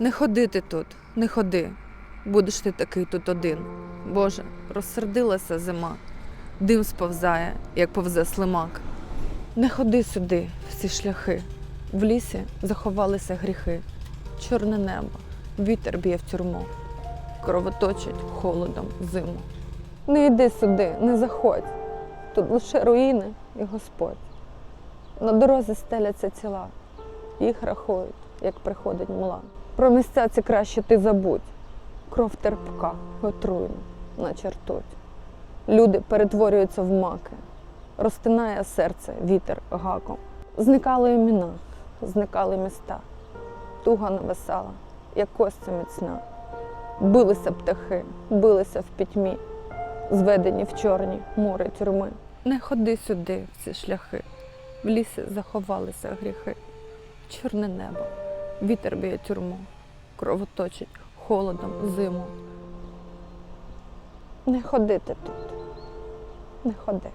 Не ходи ти тут, не ходи. Будеш ти такий тут один. Боже, розсердилася зима, дим сповзає, як повзе слимак. Не ходи сюди, в ці шляхи. В лісі заховалися гріхи. Чорне небо, вітер б'є в тюрму, кровоточить холодом зиму. Не йди сюди, не заходь. Тут лише руїни і Господь. На дорозі стеляться тіла, їх рахують, як приходить мла. Про місця ці краще ти забудь. Кров терпка, отруйна, наче ртуть. Люди перетворюються в маки, розтинає серце вітер гаком. Зникали імена, зникали міста. Туга нависала, як костя міцна. Билися птахи, билися в пітьмі, зведені в чорні мури тюрми. Не ходи сюди, в ці шляхи. В лісі заховалися гріхи. Чорне небо, вітер б'є тюрму, кровоточить холодом зиму. Не ходи ти тут, не ходи.